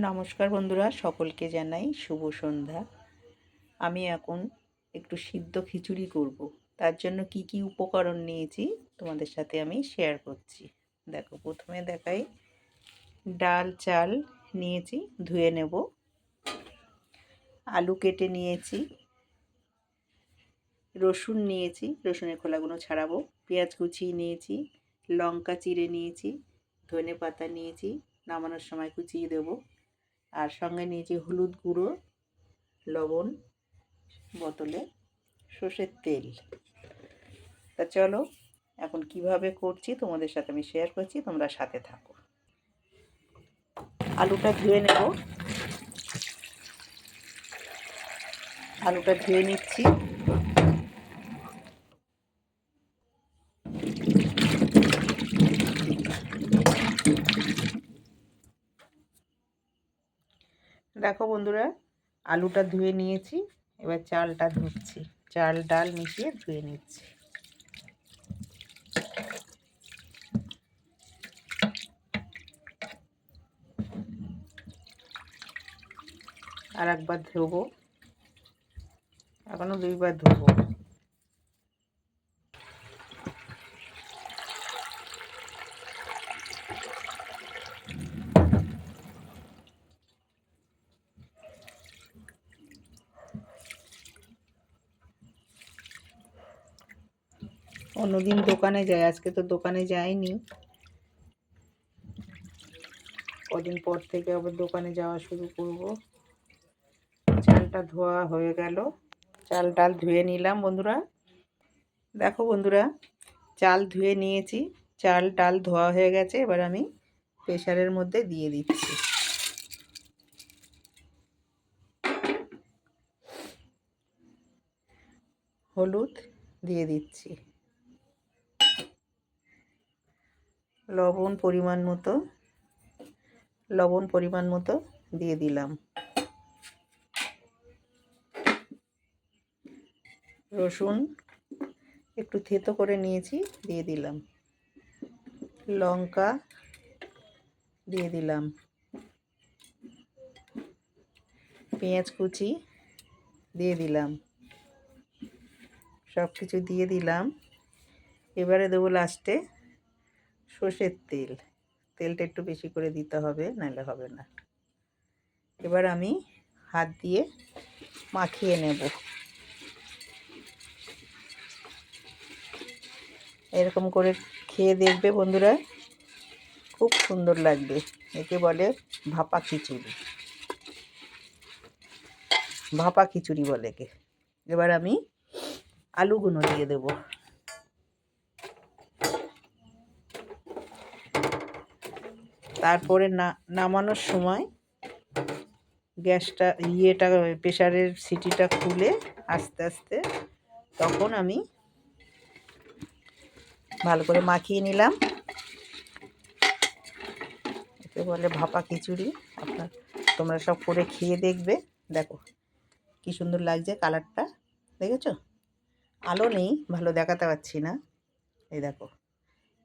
নমস্কার বন্ধুরা, সকলকে জানাই শুভ সন্ধ্যা। আমি এখন একটু সিদ্ধ খিচুড়ি করব। তার জন্য কি কি উপকরণ নিয়েছি তোমাদের সাথে আমি শেয়ার করছি। দেখো, প্রথমে দেখাই, ডাল, চাল নিয়েছি, ধুয়ে নেব। আলু কেটে নিয়েছি। রসুন নিয়েছি, রসুনের খোলাগুলো ছাড়াবো। পেঁয়াজ কুচিয়ে নিয়েছি, লঙ্কা চিড়ে নিয়েছি ধনে পাতা নিয়েছি, নামানোর সময় কুচিয়ে দেবো। আর সঙ্গে নিয়েছি হলুদ গুঁড়ো, লবণ, বোতলে সর্ষের তেল। তা চলো, এখন কীভাবে করছি তোমাদের সাথে আমি শেয়ার করছি, তোমরা সাথে থাকো। আলুটা ধুয়ে নেব। আলুটা ধুয়ে নিচ্ছি। দেখো বন্ধুরা, আলুটা ধুয়ে নিয়েছি, এবার চালটা ধুচ্ছি। চাল, ডাল মিশিয়ে ধুয়ে নিচ্ছি। আর একবার ধোবো। এখনও দুইবার ধোবো। অন্যদিন দোকানে যাই, আজকে তো দোকানে যাইনি। কদিন পর থেকে আবার দোকানে যাওয়া শুরু করব। চালটা ধোয়া হয়ে গেল। চাল ডাল ধুয়ে নিলাম বন্ধুরা। দেখো বন্ধুরা, চাল ধুয়ে নিয়েছি। চাল ডাল ধোয়া হয়ে গেছে, এবার আমি প্রেশারের মধ্যে দিয়ে দিচ্ছি। হলুদ দিয়ে দিচ্ছি। লবণ পরিমাণ মতো, লবণ পরিমাণ মতো দিয়ে দিলাম। রসুন একটু থেতো করে নিয়েছি, দিয়ে দিলাম। লঙ্কা দিয়ে দিলাম। পেঁয়াজ কুচি দিয়ে দিলাম। সব কিছু দিয়ে দিলাম। এবারে দেবো লাস্টে সর্ষের তেল। তেলটা একটু বেশি করে দিতে হবে, নাহলে হবে না। এবার আমি হাত দিয়ে মাখিয়ে নেব। এরকম করে খেয়ে দেখবে বন্ধুরা, খুব সুন্দর লাগবে। একে বলে ভাপা খিচুড়ি। ভাপা খিচুড়ি বলে কে এবার আমি আলুগুলো দিয়ে দেবো। তারপরে না, নামানোর সময় গ্যাসটা, ইয়েটা প্রেশারের সিটিটা খুলে আস্তে আস্তে তখন আমি ভালো করে মাখিয়ে নিলাম। একে বলে ভাপা খিচুড়ি। আপনার, তোমরা সব করে খেয়ে দেখবে। দেখো, কি সুন্দর লাগছে কালারটা। দেখেছ? আলো নেই, ভালো দেখাতে পারছি না। এই দেখো,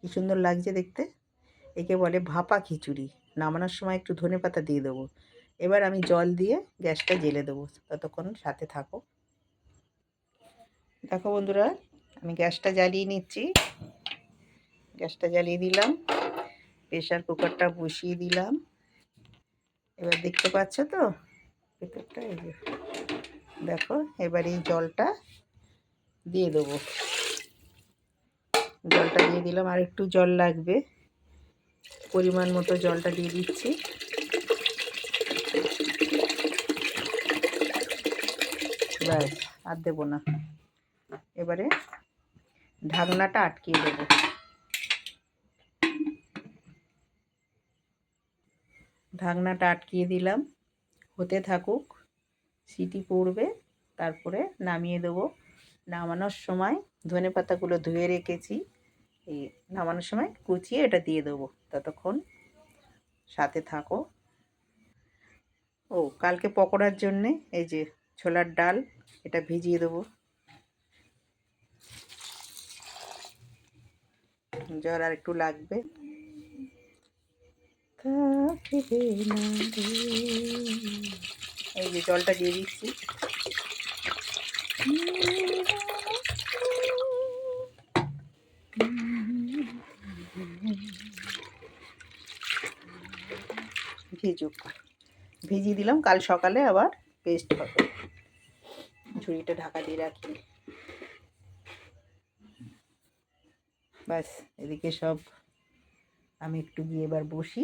কি সুন্দর লাগছে দেখতে। একে বলে ভাপা খিচুড়ি। নামানোর সময় একটু ধনে পাতা দিয়ে দেবো। এবার আমি জল দিয়ে গ্যাসটা জেলে দেবো। ততক্ষণ সাথে থাকো। দেখো বন্ধুরা, আমি গ্যাসটা জ্বালিয়ে নিচ্ছি। গ্যাসটা জ্বালিয়ে দিলাম। প্রেশার কুকারটা বসিয়ে দিলাম। এবার দেখতে পাচ্ছ তো? ভেতরটা এই যে। দেখো, এবার এই জলটা দিয়ে দেবো। জলটা দিয়ে দিলাম। আর একটু জল লাগবে। পরিমাণ মতো জলটা দিয়ে দিচ্ছি। ব্যাস, আর দেবো না। এবারে ঢাকনাটা আটকিয়ে দেব। ঢাকনাটা আটকিয়ে দিলাম। হতে থাকুক, সিটি পড়বে, তারপরে নামিয়ে দেবো। নামানোর সময় ধনে পাতাগুলো ধুয়ে রেখেছি। এই নামানোর সময় কুচিয়ে এটা দিয়ে দেবো। ততক্ষণ সাথে থাকো। ও, কালকে পকোড়ার জন্যে এই যে ছোলার ডাল, এটা ভিজিয়ে দেবো। জল আর একটু লাগবে। এই যে জলটা দিয়ে দিচ্ছি। ভেজুক। ভিজিয়ে দিলাম, কাল সকালে আবার পেস্ট হবে ঝুড়িটা ঢাকা দিয়ে রাখি। ব্যাস, এদিকে সব আমি একটু গিয়ে এবার বসি।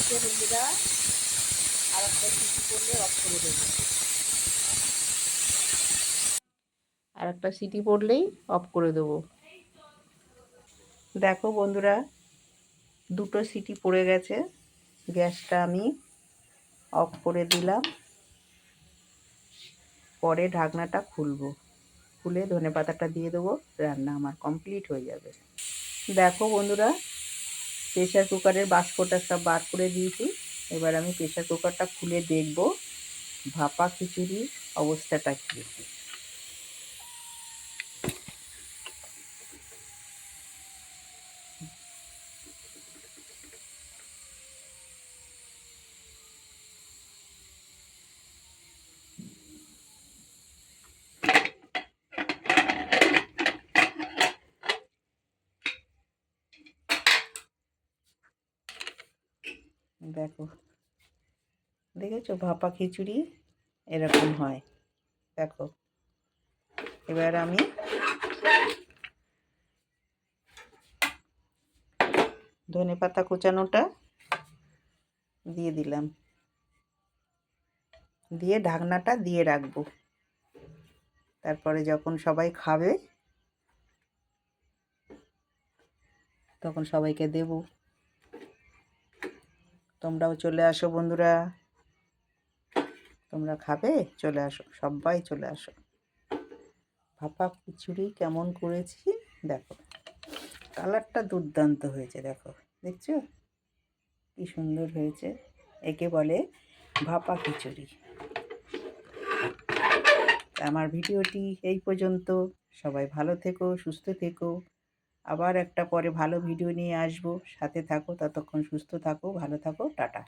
একটা বন্ধুরা আর একটা অফ করে দেবো আর একটা সিটি পড়লেই অফ করে দেবো। দেখো বন্ধুরা দুটো সিটি পড়ে গেছে। গ্যাসটা আমি অফ করে দিলাম। পরে ঢাকনাটা খুলবো। খুলে ধনে পাতাটা দিয়ে দেবো। রান্না আমার কমপ্লিট হয়ে যাবে। দেখো বন্ধুরা প্রেশার কুকারের বাষ্পটা সব বার করে দিয়েছি। এবার আমি প্রেশার কুকারটা খুলে দেখব ভাপা খিচুড়ির অবস্থাটা কী। দেখো। দেখেছ? ভাপা খিচুড়ি এরকম হয়। দেখো। এবার আমি ধনে পাতা কোচানোটা দিয়ে দিলাম। দিয়ে ঢাকনাটা দিয়ে রাখব। তারপরে যখন সবাই খাবে, তখন সবাইকে দেবো। তোমরাও চলে আসো বন্ধুরা। তোমরা খাবে? চলে আসো। সবাই চলে আসো। ভাপা খিচুড়ি কেমন করেছি? দেখো। কালারটা দুর্দান্ত হয়েছে, দেখো। দেখছ? কি সুন্দর হয়েছে। একে বলে ভাপা খিচুড়ি। আমার ভিডিওটি এই পর্যন্ত। সবাই ভালো থেকো, সুস্থ থেকো। আবার একটা পরে ভালো ভিডিও নিয়ে আসব। সাথে থাকো, ততক্ষণ সুস্থ থাকো, ভালো থাকো, টাটা।